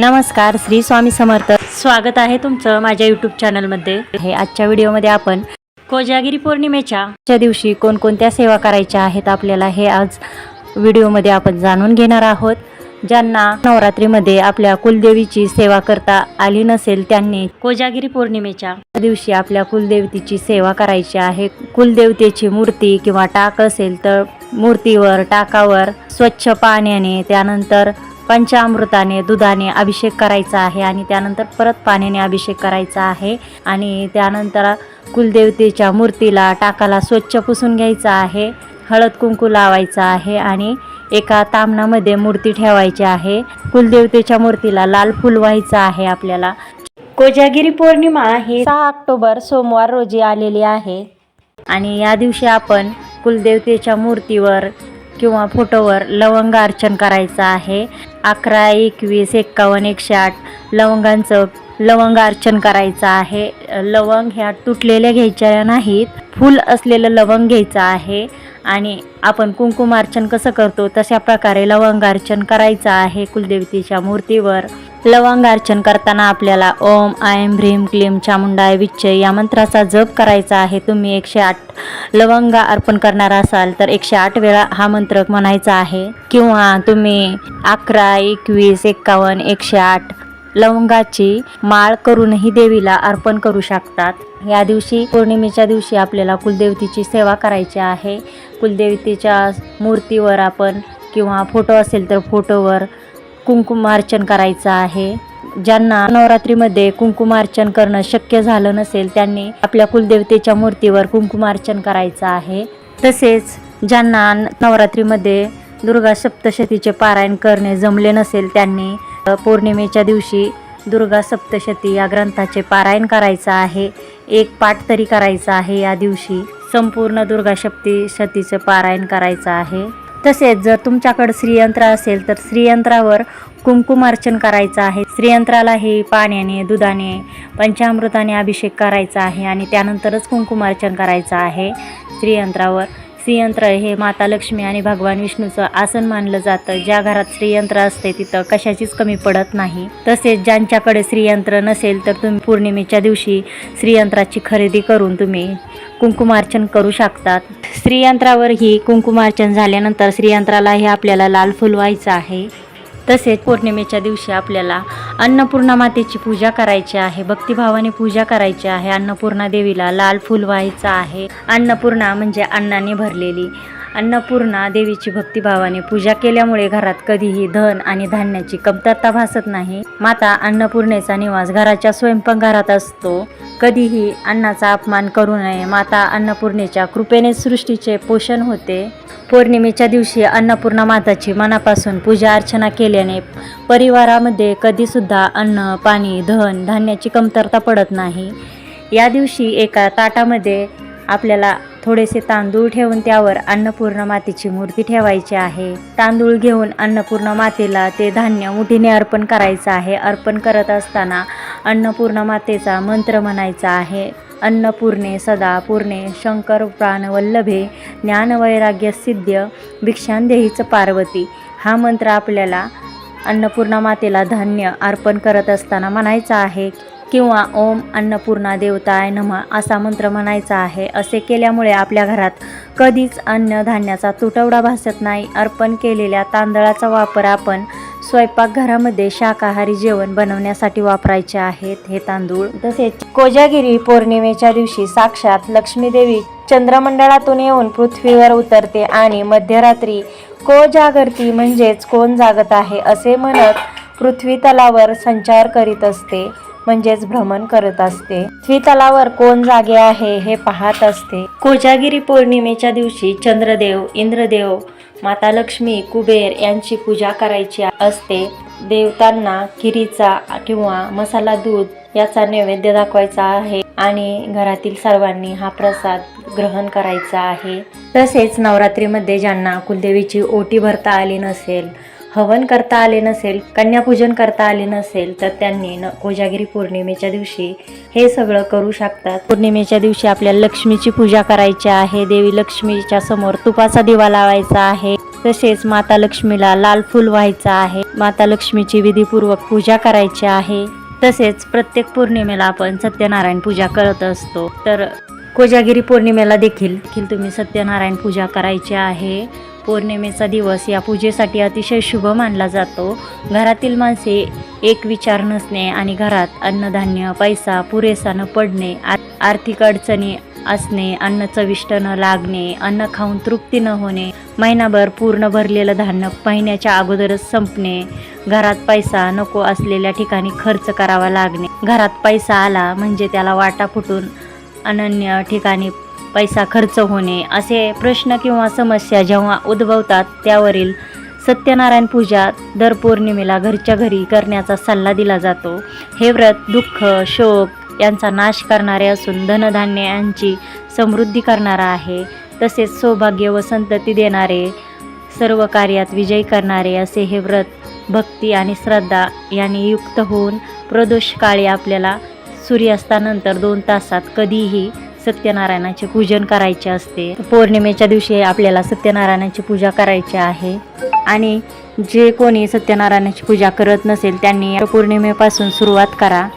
नमस्कार श्री स्वामी समर्थ. स्वागत आहे तुमचं माझ्या यूट्यूब चॅनलमध्ये हे आजच्या व्हिडिओमध्ये आपण कोजागिरी पौर्णिमेच्या च्या दिवशी कोणकोणत्या सेवा करायच्या आहेत आपल्याला हे आज व्हिडिओमध्ये आपण जाणून घेणार आहोत. ज्यांना नवरात्रीमध्ये आपल्या कुलदेवीची सेवा करता आली नसेल त्यांनी कोजागिरी पौर्णिमेच्या दिवशी आपल्या कुलदेवतेची सेवा करायची आहे. कुलदेवतेची मूर्ती किंवा टाक असेल तर मूर्तीवर टाकावर स्वच्छ पाण्याने त्यानंतर पंचामृताने दुधाने अभिषेक करायचा आहे आणि त्यानंतर परत पाण्याने अभिषेक करायचा आहे आणि त्यानंतर कुलदेवतेच्या मूर्तीला टाकाला स्वच्छ पुसून घ्यायचा आहे हळद कुंकू लावायचा आहे आणि एका तामणामध्ये मूर्ती ठेवायची आहे. कुलदेवतेच्या मूर्तीला लाल फुल व्हायचं आहे आपल्याला. कोजागिरी पौर्णिमा ही सहा ऑक्टोबर सोमवार रोजी आलेली आहे. आणि या दिवशी आपण कुलदेवतेच्या मूर्तीवर किंवा फोटोवर लवंग अर्चन करायचं आहे. अकरा एकवीस एक्कावन्न एकशे आठ लवंगांचं लवंग अर्चन करायचं आहे. लवंग ह्या तुटलेल्या घ्यायच्या नाहीत. फूल असलेलं लवंग घ्यायचं आहे. आणि आपण कुंकुमार्चन कसं करतो? तशा प्रकारे लवंगार्चन करायचं आहे कुलदेवतेच्या मूर्तीवर. लवंगार्चन करताना आपल्याला ओम आयम ह्रीम क्लीम चामुंडाय विच्चय या मंत्राचा जप करायचा आहे. तुम्ही एकशे आठ लवंगा अर्पण करणार असाल तर एकशे आठ वेळा हा मंत्र म्हणायचा आहे. किंवा तुम्ही अकरा एकवीस एक्कावन्न एकशे आठ लवंगाची माळ करूनही देवीला अर्पण करू शकतात. या दिवशी पौर्णिमेच्या दिवशी आपल्याला कुलदेवतेची सेवा करायची आहे. कुलदेवतेच्या मूर्तीवर आपण किंवा फोटो असेल तर फोटोवर कुंकुमार्चन करायचं आहे. ज्यांना नवरात्रीमध्ये कुंकुमार्चन करणं शक्य झालं नसेल त्यांनी आपल्या कुलदेवतेच्या मूर्तीवर कुंकुमार्चन करायचं आहे. तसेच ज्यांना नवरात्रीमध्ये दुर्गा सप्तशतीचे पारायण करणे जमले नसेल त्यांनी पौर्णिमेच्या दिवशी दुर्गा सप्तशती या ग्रंथाचे पारायण करायचं आहे. एक पाठ तरी करायचा आहे. या दिवशी संपूर्ण दुर्गा सप्ती शतीचं पारायण करायचं आहे. तसेच जर तुमच्याकडे श्रीयंत्र असेल तर श्रीयंत्रावर कुंकुमार्चन करायचं आहे. श्रीयंत्रालाही पाण्याने दुधाने पंचामृताने अभिषेक करायचा आहे आणि त्यानंतरच कुंकुमार्चन करायचं आहे. श्रीयंत्रावर श्रीयंत्र हे माता लक्ष्मी आणि भगवान विष्णूचं आसन मानलं जातं. ज्या घरात श्रीयंत्र असते तिथं कशाचीच कमी पडत नाही. तसेच ज्यांच्याकडे श्रीयंत्र नसेल तर तुम्ही पौर्णिमेच्या दिवशी श्रीयंत्राची खरेदी करून तुम्ही कुंकुमार्चन करू शकतात. श्रीयंत्रावर ही कुंकुमार्चन झाल्यानंतर श्रीयंत्रालाही आपल्याला लाल फुल व्हायचं आहे. तसेच पौर्णिमेच्या दिवशी आपल्याला अन्नपूर्णा मातेची पूजा करायची आहे भक्तिभावाने पूजा करायची आहे अन्नपूर्णा देवीला लाल फुल व्हायचं आहे. अन्नपूर्णा म्हणजे अन्नाने भरलेली. अन्नपूर्णा देवीची भक्तिभावाने पूजा केल्यामुळे घरात कधीही धन आणि धान्याची कमतरता भासत नाही. माता अन्नपूर्णेचा निवास घराच्या स्वयंपाकघरात असतो. कधीही अन्नाचा अपमान करू नये. माता अन्नपूर्णेच्या कृपेने सृष्टीचे पोषण होते. पौर्णिमेच्या दिवशी अन्नपूर्णा माताची मनापासून पूजा अर्चना केल्याने परिवारामध्ये कधीसुद्धा अन्न पाणी धन धान्याची कमतरता पडत नाही. या दिवशी एका ताटामध्ये आपल्याला थोडेसे तांदूळ ठेवून त्यावर अन्नपूर्णा मातेची मूर्ती ठेवायची आहे. तांदूळ घेऊन अन्नपूर्णा मातेला ते धान्य मुठीने अर्पण करायचं आहे. अर्पण करत असताना अन्नपूर्णा मातेचा मंत्र म्हणायचा आहे. अन्नपूर्णे सदा पूर्णे शंकर प्राणवल्लभे ज्ञानवैराग्य सिद्ध भिक्षांदेहीच पार्वती. हा मंत्र आपल्याला अन्नपूर्णा मातेला धान्य अर्पण करत असताना म्हणायचा आहे. किंवा ओम अन्नपूर्णा देवताय नम असा मंत्र म्हणायचा आहे. असे केल्यामुळे आपल्या घरात कधीच अन्नधान्याचा तुटवडा भासत नाही. अर्पण केलेल्या तांदळाचा वापर आपण स्वयंपाकघरामध्ये शाकाहारी जेवण बनवण्यासाठी वापरायचे आहेत. हे तांदूळ तसेच कोजागिरी पौर्णिमेच्या दिवशी साक्षात लक्ष्मीदेवी चंद्रमंडळातून येऊन पृथ्वीवर उतरते आणि मध्यरात्री को जागरती म्हणजेच कोण जागत आहे असे म्हणत पृथ्वी तलावर संचार करीत असते. म्हणजेच भ्रमण करत असते. श्रीतलावर कोण जागे आहे हे पाहत असते. कोजागिरी पौर्णिमेच्या दिवशी चंद्रदेव इंद्रदेव माता लक्ष्मी कुबेर यांची पूजा करायची असते. देवतांना खिरीचा किंवा मसाला दूध याचा नैवेद्य दाखवायचा आहे आणि घरातील सर्वांनी हा प्रसाद ग्रहण करायचा आहे. तसेच नवरात्रीमध्ये ज्यांना कुलदेवीची ओटी भरता आली नसेल हवन करता आले नसेल कन्यापूजन करता आले नसेल तर त्यांनी न कोजागिरी पौर्णिमेच्या दिवशी हे सगळं करू शकतात. पौर्णिमेच्या दिवशी आपल्याला लक्ष्मीची पूजा करायची आहे देवी लक्ष्मीच्या समोर तुपाचा दिवा लावायचा आहे तसेच माता लक्ष्मीला लाल फूल व्हायचं आहे माता लक्ष्मीची विधीपूर्वक पूजा करायची आहे. तसेच प्रत्येक पौर्णिमेला आपण सत्यनारायण पूजा करत असतो. तर कोजागिरी पौर्णिमेला देखील देखील तुम्ही सत्यनारायण पूजा करायची आहे. पौर्णिमेचा दिवस या पूजेसाठी अतिशय शुभ मानला जातो. घरातील माणसे एक विचार नसणे आणि घरात अन्नधान्य पैसा पुरेसा न पडणे आ- आर्थिक अडचणी असणे अन्न चविष्ट न लागणे अन्न खाऊन तृप्ती न होणे महिनाभर पूर्ण भरलेलं धान्य महिन्याच्या अगोदरच संपणे घरात पैसा नको असलेल्या ठिकाणी खर्च करावा लागणे. घरात पैसा आला म्हणजे त्याला वाटा फुटून अनन्य ठिकाणी पैसा खर्च होणे असे प्रश्न किंवा समस्या जेव्हा उद्भवतात त्यावरील सत्यनारायण पूजा दर पौर्णिमेला घरच्या घरी करण्याचा सल्ला दिला जातो. हे व्रत दुःख शोक यांचा नाश करणारे असून धनधान्य यांची समृद्धी करणारा आहे. तसेच सौभाग्य व संतती देणारे सर्व कार्यात विजयी करणारे असे हे व्रत भक्ती आणि श्रद्धा यांनी युक्त होऊन प्रदोष काळी आपल्याला सूर्यास्तानंतर दोन तासात कधीही सत्यनारायणाचे पूजन करायचे असते. पौर्णिमेच्या दिवशी आपल्याला सत्यनारायणाची पूजा करायची आहे. आणि जे कोणी सत्यनारायणाची पूजा करत नसेल त्यांनी पौर्णिमेपासून सुरुवात करा.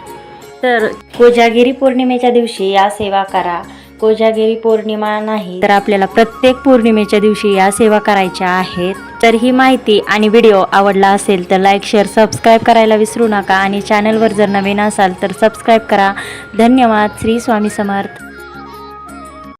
तर कोजागिरी पौर्णिमेच्या दिवशी या सेवा करा. कोजागिरी पौर्णिमा नाही तर आपल्याला प्रत्येक पौर्णिमेच्या दिवशी या सेवा करायच्या आहेत. तर ही माहिती आणि व्हिडिओ आवडला असेल तर लाईक शेअर सबस्क्राईब करायला विसरू नका. आणि चॅनलवर जर नवीन असाल तर सबस्क्राईब करा. धन्यवाद. श्री स्वामी समर्थ.